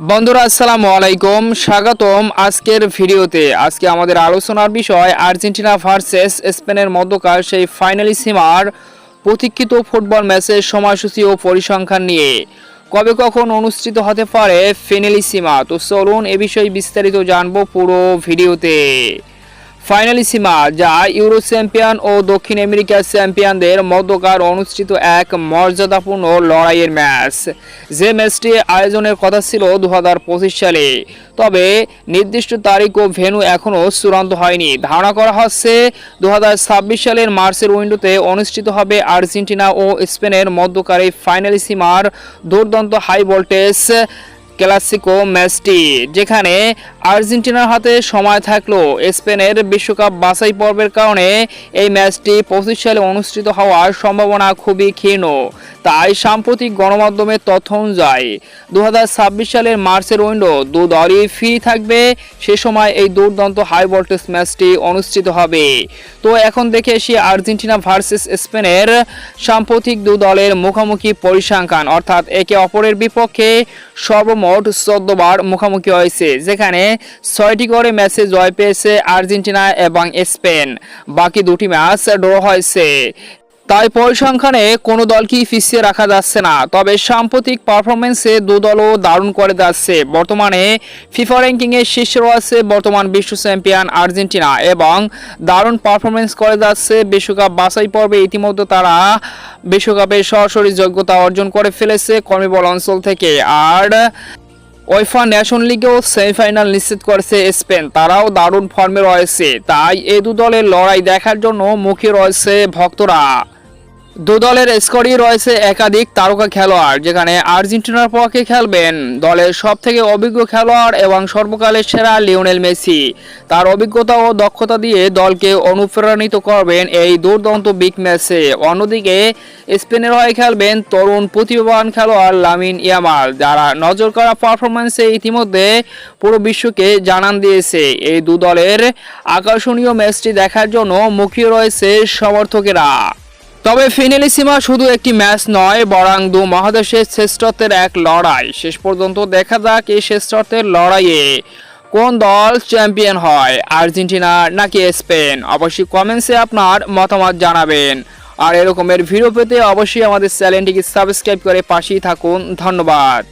বন্ধুরা, আসসালামু আলাইকুম। স্বাগতম আজকের ভিডিওতে। আজকে আমাদের আলোচনার বিষয় আর্জেন্টিনা ভার্সেস স্পেনের মধ্যকার সেই ফাইনালি সীমার প্রতীক্ষিত ফুটবল ম্যাচের সময়সূচি ও পরিসংখ্যান নিয়ে। কবে কখন অনুষ্ঠিত হতে পারে ফেনেলি সীমা? তো চলুন এ বিষয়ে বিস্তারিত জানব পুরো ভিডিওতে। ফাইনালি সীমা যা ইউরো চ্যাম্পিয়ন ও দক্ষিণ আমেরিকার চ্যাম্পিয়নদের মধ্যকার অনুষ্ঠিত এক মর্যাদাপূর্ণ লড়াইয়ের ম্যাচ। যে ম্যাচটি আয়োজনের কথা ছিল দু হাজার পঁচিশ সালে। তবে নির্দিষ্ট তারিখ ও ভেন্যু এখনও চূড়ান্ত হয়নি। ধারণা করা হচ্ছে দু হাজার ছাব্বিশ সালের মার্চের উইন্ডোতে অনুষ্ঠিত হবে আর্জেন্টিনা ও স্পেনের মধ্যকার এই ফাইনালি সীমার দুর্দান্ত হাই ভোল্টেজ ক্লাসিকো ম্যাচটি, যেখানে আর্জেন্টিনার হাতে সময় থাকলেও স্পেনের বিশ্বকাপ বাছাই পর্বের কারণে এই ম্যাচটি পঁচিশ সালে অনুষ্ঠিত হওয়ার সম্ভাবনা খুবই ক্ষীণ। তাই সাম্প্রতিক গণমাধ্যমের তথ্য অনুযায়ী দু হাজার ছাব্বিশ সালের মার্চের উইন্ডো দু দলই ফ্রি থাকবে। সে সময় এই দুর্দান্ত হাই ভোল্টেজ ম্যাচটি অনুষ্ঠিত হবে। তো এখন দেখে এসি আর্জেন্টিনা ভার্সেস স্পেনের সাম্প্রতিক দু দলের মুখোমুখি পরিসংখ্যান। অর্থাৎ একে অপরের বিপক্ষে সর্বমোট চোদ্দ বার মুখোমুখি হয়েছে, যেখানে ছয়টি করে ম্যাচে জয় পেয়েছে আর্জেন্টিনা এবং স্পেন। বাকি দুটি ম্যাচ ড্র হয়েছে। তাই পরিসংখ্যানে কোনো দলকেই পিছিয়ে রাখা যাচ্ছে না। তবে সাম্প্রতিক পারফরমেন্সে দু দলও দারুণ করে যাচ্ছে। বর্তমানে ফিফা র্যাঙ্কিংয়ে শীর্ষে রয়েছে বর্তমান বিশ্ব চ্যাম্পিয়ন আর্জেন্টিনা এবং দারুণ পারফরমেন্স করে যাচ্ছে বিশ্বকাপ বাছাই পর্বে। ইতিমধ্যে তারা বিশ্বকাপে সরাসরি যোগ্যতা অর্জন করে ফেলেছে কর্মীবল অঞ্চল থেকে। আর ওয়েফা ন্যাশন লিগেও সেমিফাইনাল নিশ্চিত করেছে স্পেন। তারাও দারুণ ফর্মে রয়েছে। তাই এ দু দলের লড়াই দেখার জন্য মুখে রয়েছে ভক্তরা। দু দলের স্কোরই রয়েছে একাধিক তারকা খেলোয়াড়, যেখানে আর্জেন্টিনার পক্ষে খেলবেন দলের সব থেকে অভিজ্ঞ খেলোয়াড় এবং সর্বকালের সেরা লিওনেল মেসি। তার অভিজ্ঞতা ও দক্ষতা দিয়ে দলকে অনুপ্রাণিত করবেন এই দুর্দান্ত বিগ ম্যাচে। অন্যদিকে, স্পেনের হয়ে খেলবেন তরুণ প্রতিভাবান খেলোয়াড় লামিন ইয়ামাল, যারা নজর করা পারফরমেন্সে ইতিমধ্যে পুরো বিশ্বকে জানান দিয়েছে। এই দু দলের আকর্ষণীয় ম্যাচটি দেখার জন্য মুখিয়ে রয়েছে সমর্থকেরা। তবে ফিনেলিসিমা শুধু একটি ম্যাচ নয়, বরং দু মহাদেশের শ্রেষ্ঠত্বের এক লড়াই। শেষ পর্যন্ত দেখা যাক এই শ্রেষ্ঠত্বের লড়াইয়ে কোন দল চ্যাম্পিয়ন হয়, আর্জেন্টিনা নাকি স্পেন? অবশ্যই কমেন্টসে আপনার মতামত জানাবেন। আর এরকমের ভিডিও পেতে অবশ্যই আমাদের চ্যানেলটিকে সাবস্ক্রাইব করে পাশেই থাকুন। ধন্যবাদ।